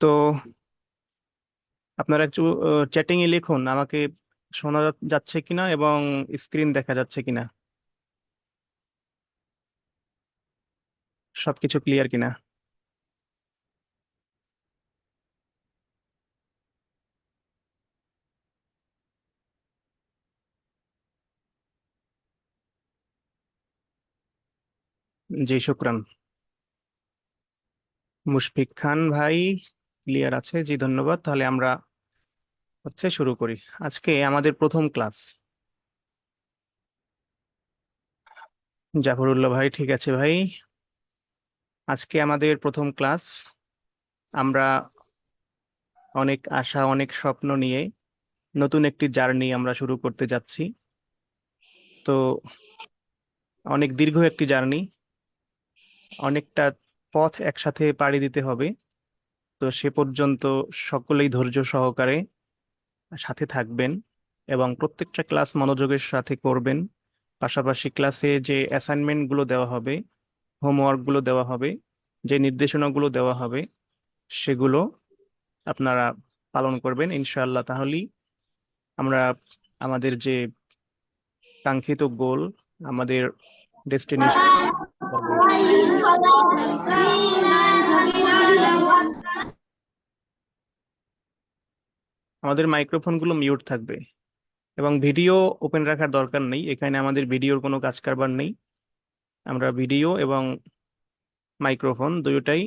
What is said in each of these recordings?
তো আপনারা একটু চ্যাটিং এ লিখুন আমাকে শোনা যাচ্ছে কিনা এবং স্ক্রিন দেখা যাচ্ছে কিনা। সবকিছু ক্লিয়ার কিনা। জি, শুক্রান। মুশফিক খান ভাই। ক্লিয়ার আছে, জি, ধন্যবাদ। তাহলে আমরা হচ্ছে শুরু করি। আজকে আমাদের প্রথম ক্লাস জাফরুল্লাহ ভাই, ঠিক আছে ভাই? আজকে আমাদের প্রথম ক্লাস আমরা অনেক আশা, অনেক স্বপ্ন নিয়ে নতুন একটি জার্নি আমরা শুরু করতে যাচ্ছি। তো অনেক দীর্ঘ একটি জার্নি অনেকটা পথ একসাথে পাড়ি দিতে হবে। তো সে পর্যন্ত সকলেই ধৈর্য সহকারে সাথে থাকবেন এবং প্রত্যেকটা ক্লাস মনোযোগের সাথে করবেন। পাশাপাশি ক্লাসে যে অ্যাসাইনমেন্টগুলো দেওয়া হবে, হোমওয়ার্কগুলো দেওয়া হবে, যে নির্দেশনাগুলো দেওয়া হবে, সেগুলো আপনারা পালন করবেন ইনশাআল্লাহ। তাহলেই আমরা আমাদের যে কাঙ্ক্ষিত গোল, আমাদের ডেস্টিনেশন আমাদের মাইক্রোফোনগুলো মিউট থাকবে এবং ভিডিও ওপেন রাখার দরকার নেই। এখানে আমাদের ভিডিওর কোনো কাজ কারবার নেই। আমরা ভিডিও এবং মাইক্রোফোন দুটোটাই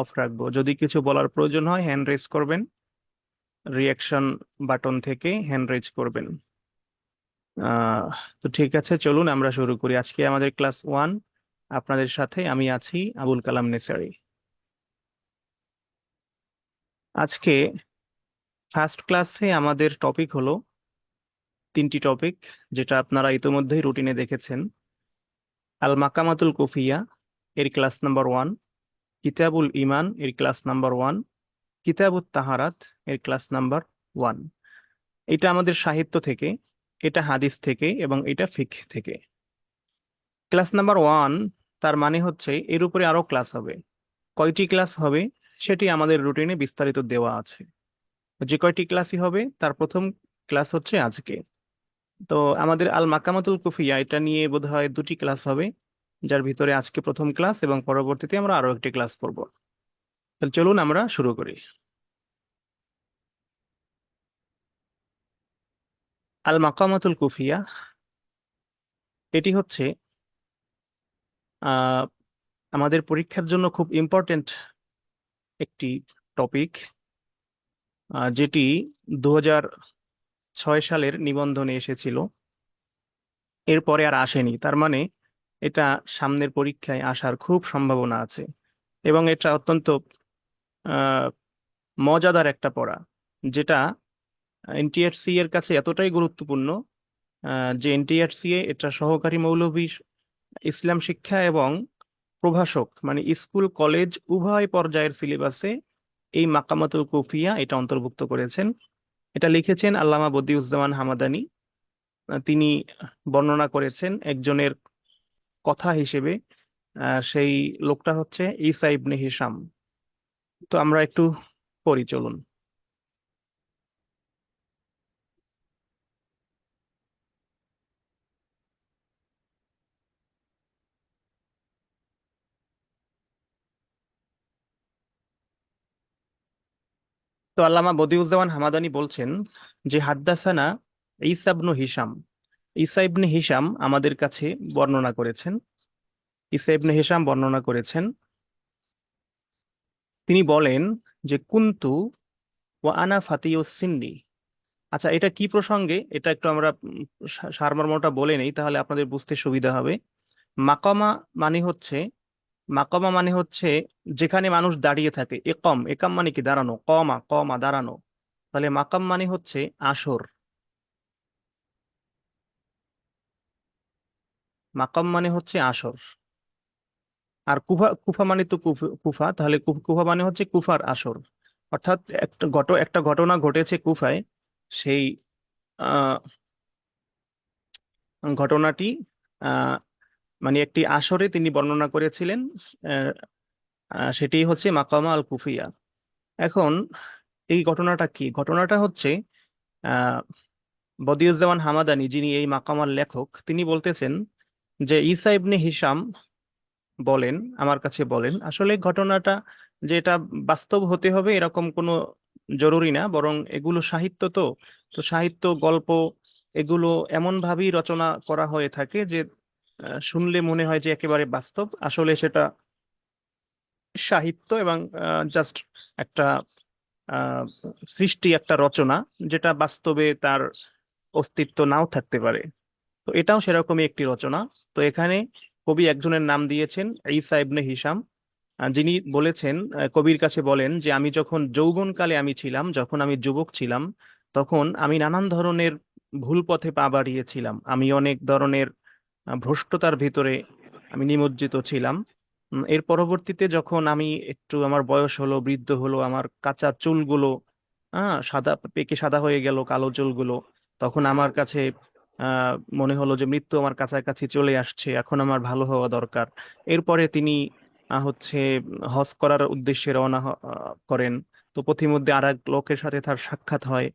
অফ রাখব। যদি কিছু বলার প্রয়োজন হয় হ্যান্ড রেজ করবেন। রিয়াকশন বাটন থেকে হ্যান্ড রেজ করবেন। তো ঠিক আছে, চলুন আমরা শুরু করি। আজকে আমাদের ক্লাস ওয়ান আপনাদের সাথে আমি আছি আবুল কালাম নেসারি। আজকে ফার্স্ট ক্লাসে আমাদের টপিক হলো তিনটি টপিক, যেটা আপনারা ইতোমধ্যেই রুটিনে দেখেছেন। আল মাকামাতুল কুফিয়া, এর ক্লাস নাম্বার ওয়ান। কিতাবুল ইমান এর class number one. Kitabut Taharat, এর ক্লাস নাম্বার ওয়ান। এটা আমাদের সাহিত্য থেকে, এটা হাদিস থেকে এবং এটা ফিক থেকে। ক্লাস নাম্বার ওয়ান তার মানে হচ্ছে এর উপরে আরও ক্লাস হবে। কয়টি ক্লাস হবে সেটি আমাদের রুটিনে বিস্তারিত দেওয়া আছে। যে কয়টি ক্লাসই হবে তার প্রথম ক্লাস হচ্ছে আজকে। তো আমাদের আল মাকামাতুল কুফিয়া এটা নিয়ে বোধহয় দুটি ক্লাস হবে, যার ভিতরে আজকে প্রথম ক্লাস এবং পরবর্তীতে আমরা আরও একটি ক্লাস করব তাহলে চলুন আমরা শুরু করি। আল মাকামাতুল কুফিয়া এটি হচ্ছে আমাদের পরীক্ষার জন্য খুব ইম্পর্টেন্ট একটি টপিক যেটি দু ছয় সালের নিবন্ধনে এসেছিল। এরপরে আর আসেনি, তার মানে এটা সামনের পরীক্ষায় আসার খুব সম্ভাবনা আছে এবং এটা অত্যন্ত মজাদার একটা পড়া, যেটা এনটিআরসি এর কাছে এতটাই গুরুত্বপূর্ণ যে এনটিআরসি এটা সহকারী মৌলভী ইসলাম শিক্ষা এবং প্রভাষক মানে স্কুল, কলেজ উভয় পর্যায়ের সিলেবাসে এই মাকামাতুল কুফিয়া এটা অন্তর্ভুক্ত করেছেন। এটা লিখেছেন আল্লামা বদিউজ্জামান হামাদানি। তিনি বর্ণনা করেছেন একজনের কথা হিসেবে সেই লোকটা হচ্ছে ঈসা ইবনে হিসাম তো আমরা একটু পড়ি, চলুন। তো আল্লামা বদিউজ্জামান হামাদানি বলছেন যে, হাদ্দাসানা ঈসা ইবনু হিসাম ঈসা ইবনে হিসাম আমাদের কাছে বর্ণনা করেছেন। ঈসা ইবনে হিসাম বর্ণনা করেছেন। তিনি বলেন যে, কুন্তু ওয়া আনা ফাতিউস সিন্নি। আচ্ছা এটা কি প্রসঙ্গে? এটা একটু আমরা সারমর্মটা বলে নেই, তাহলে আপনাদের বুঝতে সুবিধা হবে। মাকামা মানে হচ্ছে মাকামা মানে হচ্ছে যেখানে মানুষ দাঁড়িয়ে থাকে। একম একাম মানে কি? দাঁড়ানো। কমা কমা, দাঁড়ানো। তাহলে মাকাম মানে হচ্ছে আসর। মাকাম মানে হচ্ছে আসর। আর কুফা কুফা মানে তো কুফ- তাহলে কুফা মানে হচ্ছে কুফার আসর। অর্থাৎ একটা ঘট একটা ঘটনা ঘটেছে কুফায়। সেই ঘটনাটি মানে একটি আসরে তিনি বর্ণনা করেছিলেন সেটি হচ্ছে মাকামা আল কুফিয়া এখন এই ঘটনাটা কি? ঘটনাটা হচ্ছে বদিউজ্জামান হামাদানি যিনি এই মাকামার লেখক, তিনি বলতেছেন যে ঈসা ইবনে হিশাম বলেন, আমার কাছে বলেন, আসলে ঘটনাটা যে এটা বাস্তব হতে হবে এরকম কোনো জরুরি না, বরং এগুলো সাহিত্য তো তো সাহিত্য, গল্প, এগুলো এমন ভাবেই রচনা করা হয়ে থাকে যে শুনলে মনে হয় যে একেবারে বাস্তব। আসলে সেটা সাহিত্য এবং জাস্ট একটা সৃষ্টি, একটা রচনা যেটা বাস্তবে তার অস্তিত্ব নাও থাকতে পারে। তো এটাও সেরকমই একটি রচনা। তো এখানে কবি একজনের নাম দিয়েছেন ঈসা ইবনে হিসাম যিনি বলেছেন কবির কাছে বলেন যে, আমি যখন যৌবনকালে আমি ছিলাম, যখন আমি যুবক ছিলাম, তখন আমি নানান ধরনের ভুল পথে পা বাড়িয়েছিলাম। আমি অনেক ধরনের ভ্রষ্টতার ভিতরে আমি নিমজ্জিত ছিলাম। এর পরবর্তীতে যখন আমি একটু আমার বয়স হলো, বৃদ্ধ হলো, আমার কাঁচা চুলগুলো হ্যাঁ সাদা, পেকে সাদা হয়ে গেল, কালো চুলগুলো, তখন আমার কাছে মনে হলো যে মৃত্যু আমার কাছাকাছি চলে আসছে, এখন আমার ভালো হওয়া দরকার। এরপরে তিনি হচ্ছে হজ করার উদ্দেশ্যে রওনা করেন। তো পথিমধ্যে আর এক লোকের সাথে তার সাক্ষাৎ হয়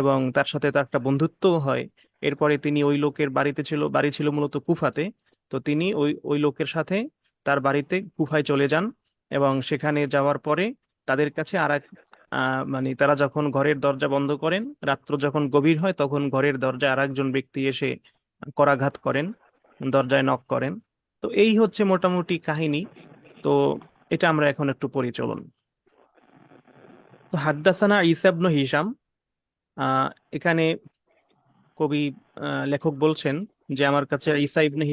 এবং তার সাথে তার একটা বন্ধুত্বও হয়। এরপরে তিনি ওই লোকের বাড়িতে ছিল বাড়ি ছিল মূলত কুফাতে। তো তিনি ওই ওই লোকের সাথে তার বাড়িতে কুফায় চলে যান এবং সেখানে যাওয়ার পরে তাদের কাছে আর মানে তারা যখন ঘরের দরজা বন্ধ করেন রাত্র যখন গভীর হয় তখন ঘরের দরজায় আর একজন ব্যক্তি এসে করাঘাত করেন দরজায় নক করেন। তো এই হচ্ছে মোটামুটি কাহিনী। তো এটা আমরা এখন একটু পরিচলন তো হাদ্দাসানা ইসা ইবনু হিশাম আহ, এখানে কবি লেখক বলছেন যে আমার কাছে ঈসা ইবনে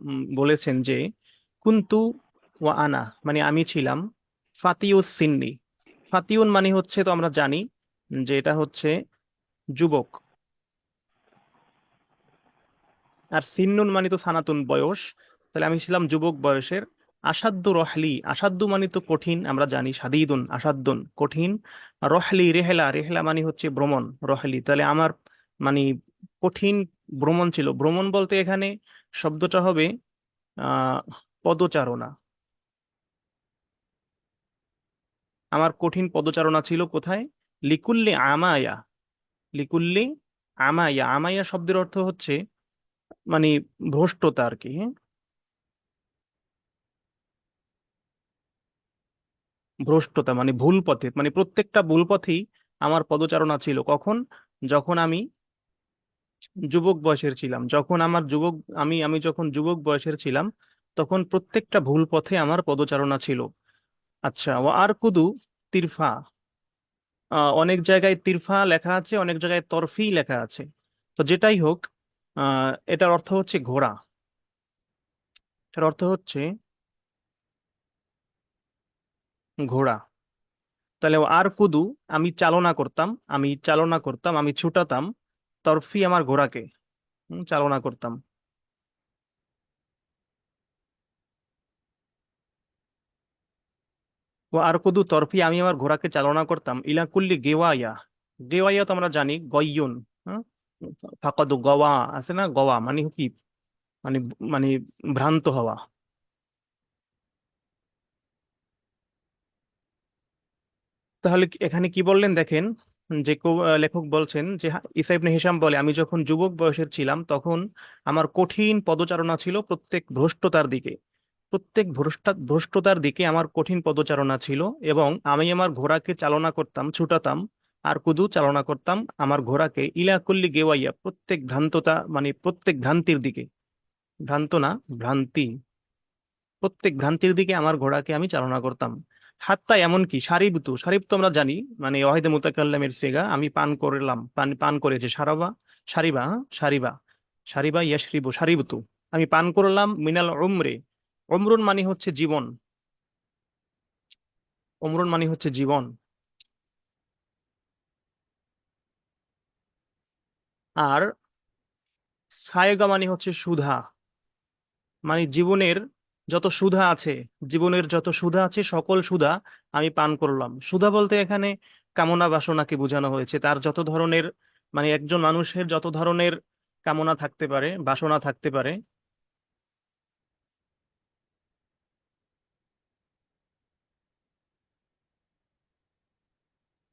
উম, বলেছেন যে কুন্তু ওয়া আনা মানে আমি ছিলাম ফাতিউস সিন্নি। ফাতিউন মানে হচ্ছে তো আমরা জানি যে এটা হচ্ছে যুবক। আর সিন্নুন মানে তো সানাতুন বয়স। তাহলে আমি ছিলাম যুবক বয়সের আসাদ্দু রহলি। আসাদ্দু মানে তো কঠিন আমরা জানি সাদিদুন আসাদ্দুন কঠিন। রহলি রেহেলা রেহেলা মানে হচ্ছে ভ্রমণ রহলি। তাহলে আমার মানে কঠিন ভ্রমণ ছিল। ভ্রমণ বলতে এখানে শব্দটা হবে পদচারণা। আমার কঠিন পদচারণা ছিল কোথায়? লিকুল্লি আমায়া। লিকুল্লি আমায়া। আমায়া শব্দের অর্থ হচ্ছে মানে ভ্রষ্টতা আর কি হ্যাঁ? ভ্রষ্টতা মানে ভুল পথে মানে প্রত্যেকটা ভুল পথেই আমার পদচারণা ছিল। কখন? যখন আমি যুবক বয়সের ছিলাম। যখন আমার যুবক, আমি আমি যখন যুবক বয়সের ছিলাম, তখন প্রত্যেকটা ভুল পথে আমার পদচারণা ছিল। আচ্ছা ও আর কুদু, তিরফা। অনেক জায়গায় তিরফা লেখা আছে, অনেক জায়গায় তরফি লেখা আছে। তো যেটাই হোক এটার অর্থ হচ্ছে ঘোড়া। এটার অর্থ হচ্ছে ঘোড়া। তাহলে আর কুদু, আমি চালনা করতাম, আমি চালনা করতাম, আমি ছুটাতাম তরফি আমার ঘোড়াকে। চালনা করতাম। ও আর কুদু তরফি, আমি আমার ঘোড়াকে চালনা করতাম। ইলা কুল্লি গেওয়াইয়া গেওয়াইয়া তো আমরা জানি গয়ুন ফাকাদু গওয়া আছে না? গওয়া মানে কি? মানে মানে ভ্রান্ত হওয়া। তাহলে এখানে কি বললেন দেখেন? যে লেখক বলছেন যে ঈসা ইবনে হিশাম বলে, আমি যখন যুবক বয়সের ছিলাম, তখন আমার কঠিন পদচারণা ছিল প্রত্যেক ভ্রষ্টতার দিকে। প্রত্যেক ভ্রষ্টা, ভ্রষ্টতার দিকে আমার কঠিন পদচারণা ছিল এবং আমি আমার ঘোড়াকে চালনা করতাম, ছুটাতাম, আর কুদু চালনা করতাম আমার ঘোড়াকে ইলাকুল্লি গেওয়াইয়া, প্রত্যেক ভ্রান্ততা মানে প্রত্যেক ভ্রান্তির দিকে। ভ্রান্ত না, ভ্রান্তি। প্রত্যেক ভ্রান্তির দিকে আমার ঘোড়াকে আমি চালনা করতাম। হাত্তা এমনকি সারিবতু সারিব তো আমরা জানি মানে ওয়াহিদে মুতাকাল্লামের সেগা, আমি পান করলাম, পান পান করেছি সারাবা, সারিবা হ্যাঁ? সারিবা সারিবা ইয়াশরিবু সারিবতু আমি পান করলাম মিনাল উমরে। অমরুন মানে হচ্ছে জীবন। অমরুন মানে হচ্ছে জীবন। আর সায়গা মানে হচ্ছে সুধা মানে জীবনের যত সুধা আছে, জীবনের যত সুধা আছে, সকল সুধা আমি পান করলাম। সুধা বলতে এখানে কামনা বাসনাকে বোঝানো হয়েছে। তার যত ধরনের মানে একজন মানুষের যত ধরনের কামনা থাকতে পারে, বাসনা থাকতে পারে,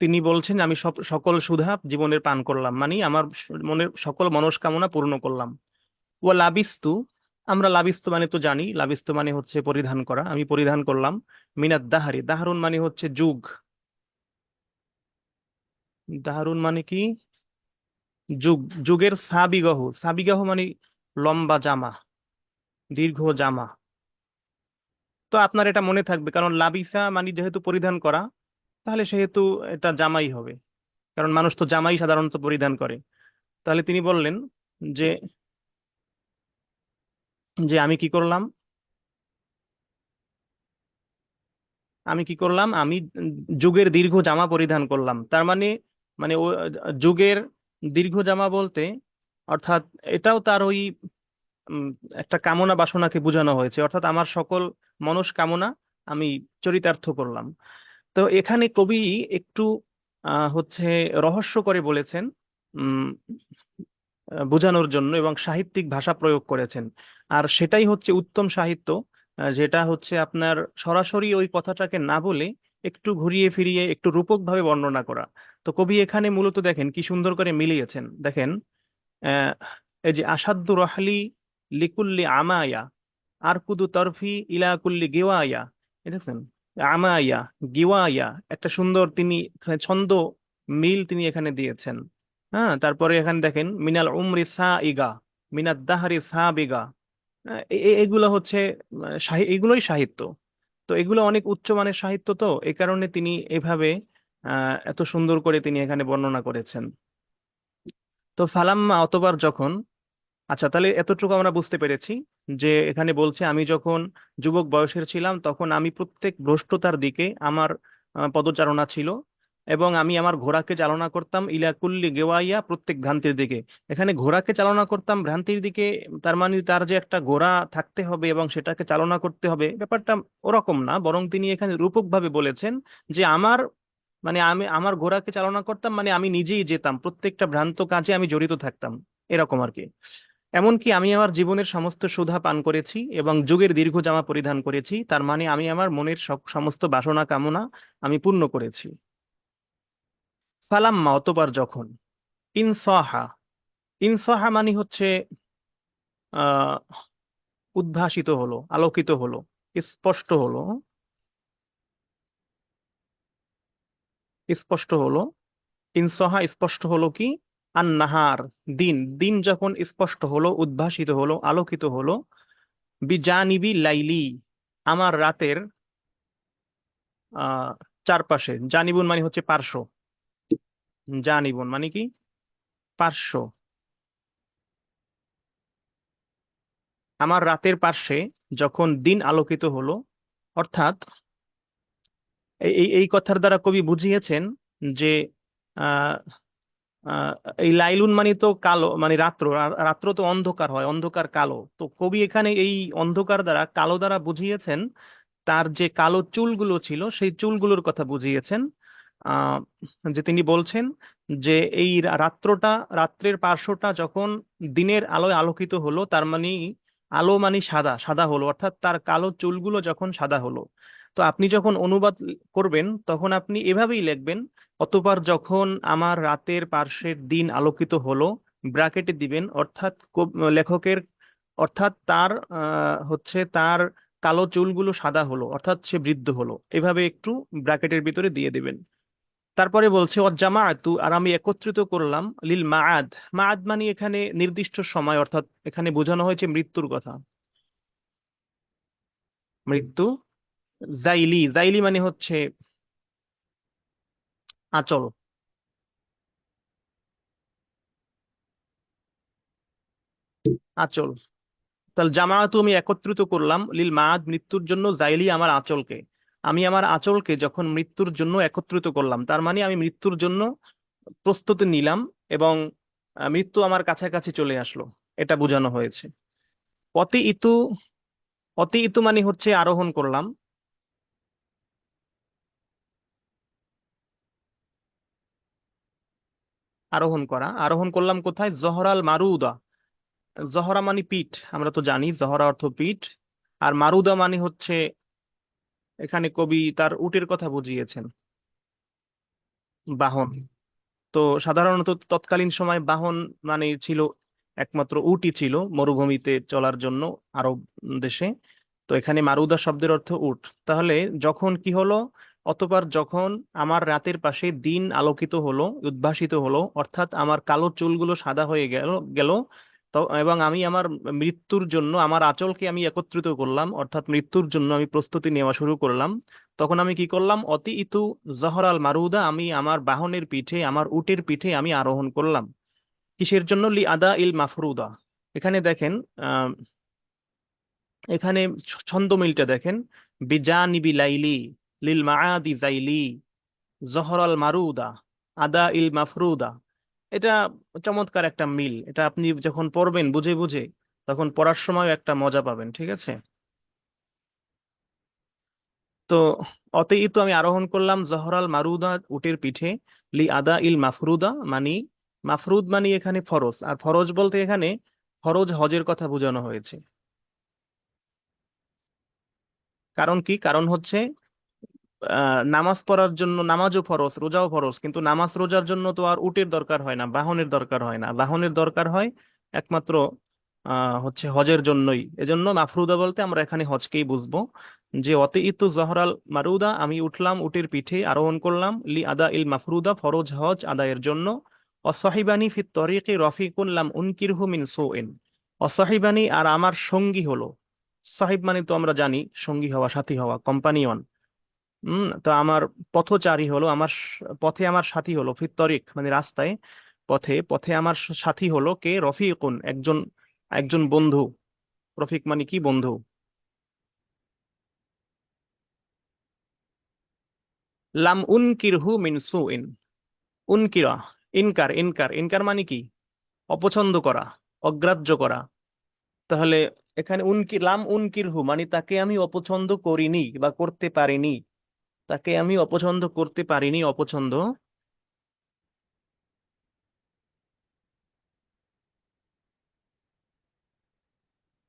তিনি বলছেন, আমি সকল সুধা জীবনের পান করলাম। মানে আমার মনের সকল মনস্কামনা পূর্ণ করলাম। ও লাবিস্তু আমরা লাবিস্তু মানে তো জানি লাবিস্তু মানে হচ্ছে পরিধান করা। আমি পরিধান করলাম মিনাত দাহারি। দাহারুন মানে হচ্ছে যুগ। দাহারুন মানে কি? যুগ। যুগের সাবিগাহ। সাবিগাহ মানে লম্বা জামা, দীর্ঘ জামা। তো আপনার এটা মনে থাকবে, কারণ লাবিসা মানে যেহেতু পরিধান করা, তাহলে সেহেতু এটা জামাই হবে। কারণ মানুষ তো জামাই সাধারণত পরিধান করে। তাহলে তিনি বললেন যে যে আমি কি করলাম? আমি কি করলাম? আমি যুগের দীর্ঘ জামা পরিধান করলাম। তার মানে মানে যুগের দীর্ঘ জামা বলতে, অর্থাৎ এটাও তার ওই একটা কামনা বাসনাকে বোঝানো হয়েছে। অর্থাৎ আমার সকল মনস্কামনা আমি চরিতার্থ করলাম। তো এখানে কবি একটু হচ্ছে রহস্য করে বলেছেন বোঝানোর জন্য এবং সাহিত্যিক ভাষা প্রয়োগ করেছেন। আর সেটাই হচ্ছে উত্তম সাহিত্য যেটা হচ্ছে আপনার সরাসরি ওই কথাটাকে না বলে একটু ঘুরিয়ে ফিরিয়ে একটু রূপকভাবে বর্ণনা করা। তো কবি এখানে মূলত দেখেন কি সুন্দর করে মিলিয়েছেন। দেখেন এই যে, আসাদ্দু রহলি লিকুল্লি আমায়া, আর কুদু তরফি ইলা কুল্লি গেওয়ায়া। দেখছেন, আমায়া, গিওয়ায়া, একটা সুন্দর তিনি ছন্দ মিল তিনি এখানে দিয়েছেন। হ্যাঁ তারপরে এখানে দেখেন, মিনাল উমরি সা ইগা মিনাদ দাহারি সা বিগা এ- এ- এগুলো হচ্ছে এগুলোই সাহিত্য। তো এগুলো অনেক উচ্চমানের সাহিত্য তো এই কারণে তিনি এভাবে এত সুন্দর করে তিনি এখানে বর্ণনা করেছেন। তো ফালাম্মা অতবার যখন আচ্ছা তাহলে এতটুকু আমরা বুঝতে পেরেছি যে এখানে বলছে, আমি যখন যুবক বয়সের ছিলাম, তখন আমি প্রত্যেক ভ্রষ্টতার দিকে আমার পদচারণা ছিল। এবং আমি আমার ঘোড়াকে চালনা করতাম ইলাকুল্লি গেওয়াইয়া প্রত্যেক ভ্রান্তির দিকে। এখানে ঘোড়াকে চালনা করতাম ভ্রান্তির দিকে, তার মানে তার যে একটা ঘোড়া থাকতে হবে এবং সেটাকে চালনা করতে হবে, ব্যাপারটা ওরকম না। বরং তিনি এখানে রূপকভাবে বলেছেন যে আমার মানে আমি, আমার ঘোড়াকে চালনা করতাম মানে আমি নিজেই যেতাম, প্রত্যেকটা ভ্রান্ত কাজে আমি জড়িত থাকতাম, এরকম আর কি। এমনকি আমি আমার জীবনের সমস্ত সুধা পান করেছি এবং যুগের দীর্ঘ জামা পরিধান করেছি, তার মানে আমি আমার মনের সমস্ত বাসনা কামনা আমি পূর্ণ করেছি। ফালাম্মা অতবার যখন, ইনসাহা ইনসাহা মানে হচ্ছে উদ্ভাসিত হলো, আলোকিত হলো, স্পষ্ট হলো স্পষ্ট হলো, ইনসহা স্পষ্ট হলো কি? আর নাহার দিন দিন যখন স্পষ্ট হলো, উদ্ভাসিত হলো, আলোকিত হলো, বিজানিবি লাইলি, আমার রাতের আহ চারপাশে, জানিবুন মানে হচ্ছে পার্শ্ব। জানিবুন মানে কি? পার্শ্ব আমার রাতের পার্শ্বে যখন দিন আলোকিত হলো, অর্থাৎ এই এই কথার দ্বারা কবি বুঝিয়েছেন যে এই লাইলুন মানে তো কালো মানে রাত্র রাত্র তো অন্ধকার হয়, অন্ধকার কালো। তো কবি এখানে এই অন্ধকার দ্বারা, কালো দ্বারা বুঝিয়েছেন, তার যে কালো চুলগুলো ছিল, সেই চুলগুলোর কথা বুঝিয়েছেন। যে তিনি বলছেন যে এই রাত্রটা, রাত্রের পার্শ্বটা যখন দিনের আলোয় আলোকিত হলো, তার মানে আলো মানে সাদা সাদা হলো। অর্থাৎ তার কালো চুলগুলো যখন সাদা হলো। তো আপনি যখন অনুবাদ করবেন, তখন আপনি এভাবেই লিখবেন, অতঃপর যখন আমার রাতের পার্শ্বের দিন আলোকিত হলো, ব্র্যাকেটে দিবেন, অর্থাৎ লেখকের, অর্থাৎ তার হচ্ছে তার কালো চুলগুলো সাদা হলো, অর্থাৎ সে বৃদ্ধ হলো। এভাবে একটু ব্র্যাকেটের ভিতরে দিয়ে দিবেন। তারপরে বলছে অজামাআতু আর আমি একত্রিত করলাম, লিল মাআদ। মাআদ মানে এখানে নির্দিষ্ট সময়, অর্থাৎ এখানে বোঝানো হয়েছে মৃত্যুর কথা। মৃত্যু, জাইলি জাইলি মানে হচ্ছে আঁচল। আঁচল। তাহলে জামাআতু আমি একত্রিত করলাম, লিল মাআদ, মৃত্যুর জন্য জাইলি আমার আঁচলকে। আমি আমার আঁচলকে যখন মৃত্যুর জন্য একত্রিত করলাম, তার মানে আমি মৃত্যুর জন্য প্রস্তুতি নিলাম এবং মৃত্যু আমার কাছাকাছি চলে আসলো। এটা বোঝানো হয়েছে। অতি ইতু অতি ইতু মানে হচ্ছে আরোহণ করলাম। আরোহণ করা। আরোহণ করলাম কোথায়? জহরাল মারুদা। জহরা মানে পিঠ। আমরা তো জানি, জহরা অর্থ পিঠ। আর মারুদা মানে হচ্ছে এখানে কবি তার উটের কথা বুঝিয়েছেন। বাহন। তো সাধারণত তৎকালীন সময় বাহন মানে ছিল একমাত্র উটই ছিল মরুভূমিতে চলার জন্য আরব দেশে। তো এখানে মারুদা শব্দের অর্থ উট। তাহলে যখন কি হলো? অতঃপর যখন আমার রাতের পাশে দিন আলোকিত হলো উদ্ভাসিত হলো অর্থাৎ আমার কালো চুলগুলো সাদা হয়ে গেল গেল এবং আমি আমার মৃত্যুর জন্য, আমার আঁচলকে আমি একত্রিত করলাম, অর্থাৎ মৃত্যুর জন্য আমি প্রস্তুতি নেওয়া শুরু করলাম। তখন আমি কি করলাম? অতি ইতু জহরাল মারুদা, আমি আমার বাহনের পিঠে, আমার উটের পিঠে আমি আরোহণ করলাম। কিসের জন্য? লি আদা ইল মাফরুদা। এখানে দেখেন এখানে ছন্দ মিলটা দেখেন। বিজানিবি লাইলি, লিল মাআদি জাইলি, জহরাল মারুদা, আদা ইল মাফরুদা। এটা চমৎকার একটা মিল। এটা আপনি যখন পড়বেন বুঝে বুঝে, তখন পড়ার সময় একটা মজা পাবেন, ঠিক আছে? তো অতএব তো আমি আরোহণ করলাম জহরাল মারুদা, উটের পিঠে, লি আদা ইল মাফরুদা, মানি মাফরুদ মানি এখানে ফরজ, আর ফরজ বলতে এখানে ফরজ হজের কথা বোঝানো হয়েছে। কারণ কি? কারণ হচ্ছে নামাজ পড়ার জন্য নামাজও ফরজ, রোজাও ফরজ, কিন্তু নামাজ রোজার জন্য তো আর উটের দরকার হয় না, বাহনের দরকার হয় না। বাহনের দরকার হয় একমাত্র হচ্ছে হজের জন্যই। এজন্য মাফরুদা বলতে আমরা এখানে হজকেই বুঝব। যে অতি ইতু জহরাল মারুদা, আমি উঠলাম উটের পিঠে, আরোহণ করলাম, লি আদা ইল মাফরুদা, ফরজ হজ আদায়ের জন্য। অসহিবানি ফি তরিকি রফিকুন লাম উনকিরহু মিন সুইন। অসহিবানি আর আমার সঙ্গী হলো। সাহিব মানে তো আমরা জানি, সঙ্গী হওয়া, সাথী হওয়া কম্পানিয়ন হম, তো আমার পথচারী হলো, আমার পথে আমার সাথী হলো ফিত তরিক মানে রাস্তায় পথে পথে আমার সাথী হলো কে? রফিকুন, একজন একজন বন্ধু। রফিক মানে কি বন্ধু? লাম উনকিরহু মিন সুইন। উনকিরা, ইনকার ইনকার ইনকার মানে কি? অপছন্দ করা, অগ্রাহ্য করা। তাহলে এখানে উনকি, লাম উনকিরহু মানে তাকে আমি অপছন্দ করিনি বা করতে পারিনি। তাকে আমি অপছন্দ করতে পারিনি, অপছন্দ।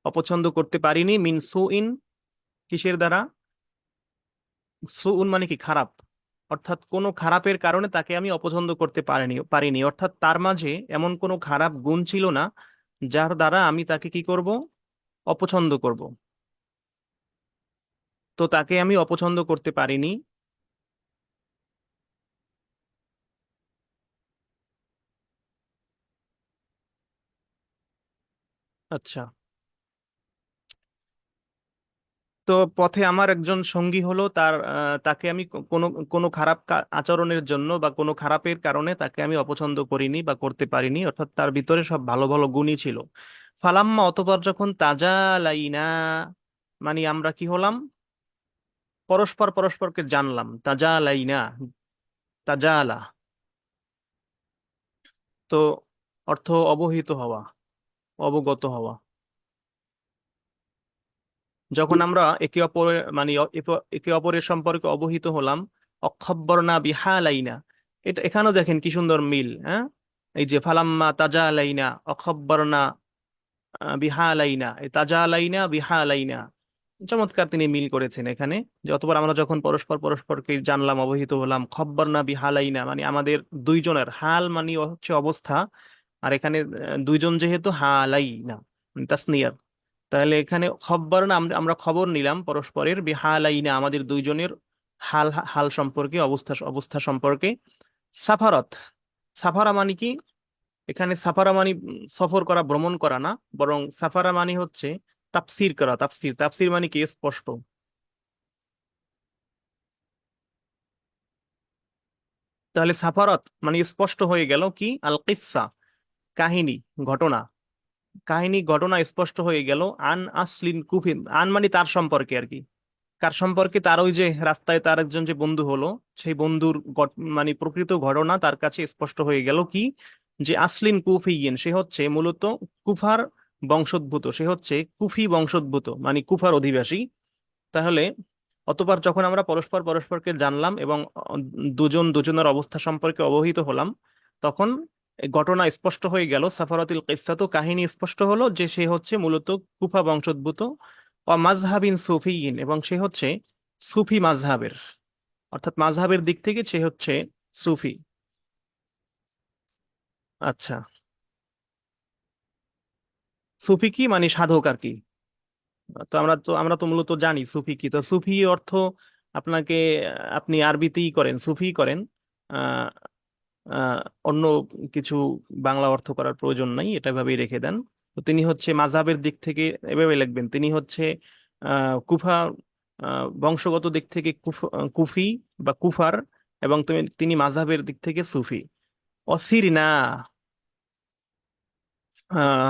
অপছন্দ করতে পারিনি মিন সুইন কিসের দ্বারা? সুউন মানে কি? খারাপ। অর্থাৎ কোনো খারাপের কারণে তাকে আমি অপছন্দ করতে পারিনি পারিনি। অর্থাৎ তার মাঝে এমন কোনো খারাপ গুণ ছিল না, যার দ্বারা আমি তাকে কি করব? অপছন্দ করব। তো তাকে আমি অপছন্দ করতে পারিনি। আচ্ছা। তো পথে আমার একজন সঙ্গী হলো, তার তাকে আমি কোনো কোনো খারাপ আচরণের জন্য বা কোনো খারাপের কারণে তাকে আমি অপছন্দ করিনি বা করতে পারিনি, অর্থাৎ তার ভিতরে সব ভালো ভালো গুণই ছিল। ফালাম্মা অতঃপর যখন তাজা লাইনা মানে আমরা কি হলাম? পরস্পর পরস্পরকে জানলাম, তাজা লাইনা তাজা আলা তো অর্থ অবহিত হওয়া। অবগত হওয়া। যখন আমরা একে অপরের মানে একে অপরের সম্পর্কে অবহিত হলাম অখব্বরনা বিহালাইনা এটা এখানেও দেখেন কি সুন্দর মিল হ্যাঁ? এই যে ফালাম্মা তাজা আলাইনা অখব্বরনা আহ, বিহালাইনা এই তাজা আলাইনা বিহালাইনা চমৎকার তিনি মিল করেছেন এখানে যে অতবার আমরা যখন পরস্পর পরস্পরকে জানলাম অবহিত হলাম খব্বরনা বিহালাইনা মানে আমাদের দুইজনের হাল মানে হচ্ছে অবস্থা আর এখানে দুইজন যেহেতু হালাইনা মানে তাসনিয়ার তাহলে এখানে খবর না, আমরা খবর নিলাম পরস্পরের বেহালাইনা আমাদের দুইজনের হাল হাল সম্পর্কে, অবস্থা অবস্থা সম্পর্কে। সাফারত, সাফারা মানে কি? এখানে সাফারা মানে সফর করা, ভ্রমণ করা না, বরং সাফারা মানে হচ্ছে তাফসির করা, তাফসির। তাফসির মানে কি? স্পষ্ট। তাহলে সাফারত মানে স্পষ্ট হয়ে গেল কি? আল কিসসা কাহিনী, ঘটনা। কাহিনী, ঘটনা স্পষ্ট হয়ে গেল। আন আসলিন কুফিন, আন মানে তার সম্পর্কে আর কি। কার সম্পর্কে? তার ওই যে রাস্তায় তার একজন যে বন্ধু হলো, সেই বন্ধুর মানে প্রকৃত ঘটনা তার কাছে স্পষ্ট হয়ে গেল কি? যে আসলিন কুফিয়িন সে হচ্ছে মূলত কুফার বংশোদ্ভূত, সে হচ্ছে কুফি বংশোদ্ভূত মানে কুফার অধিবাসী। তাহলে অতঃপর যখন আমরা পরস্পর পরস্পরকে জানলাম এবং দুজন দুজনের অবস্থা সম্পর্কে অবহিত হলাম, তখন ঘটনা স্পষ্ট হয়ে গেল। সাফারাতুল তো কাহিনী স্পষ্ট হলো যে সে হচ্ছে মূলত কুফা বংশোদ্ভূত ও মাজহাবিন সুফিয়িন এবং সে হচ্ছে সুফি মাজহাবের অর্থাৎ মাজহাবের দিক থেকে সে হচ্ছে সুফি। আচ্ছা। সুফি কি মানে সাধক আর কি? তো আমরা তো আমরা তো মূলত জানি সুফি কি। তো সুফি অর্থ আপনাকে, আপনি আরবিতেই করেন সুফি করেন। অন্য কিছু বাংলা অর্থ করার প্রয়োজন নাই, এটা ভাবেই রেখে দেন। তো তিনি হচ্ছে মাযহাবের দিক থেকে এভাবে লিখবেন, তিনি হচ্ছে কুফা বংশগত দিক থেকে কুফ- বা কুফার এবং তিনি মাযহাবের দিক থেকে সুফি। অসিরিনা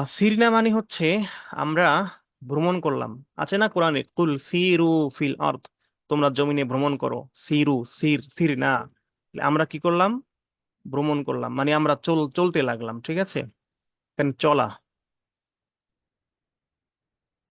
সিরিনা মানে হচ্ছে আমরা ভ্রমণ করলাম। আছে না কোরআনে? কুল সিরু ফিল আরদ, তোমরা জমিনে ভ্রমণ করো। সিরু, সির, সিরিনা। আমরা কি করলাম? ভ্রমণ করলাম। মানে আমরা চল চলতে লাগলাম ঠিক আছে? চলা।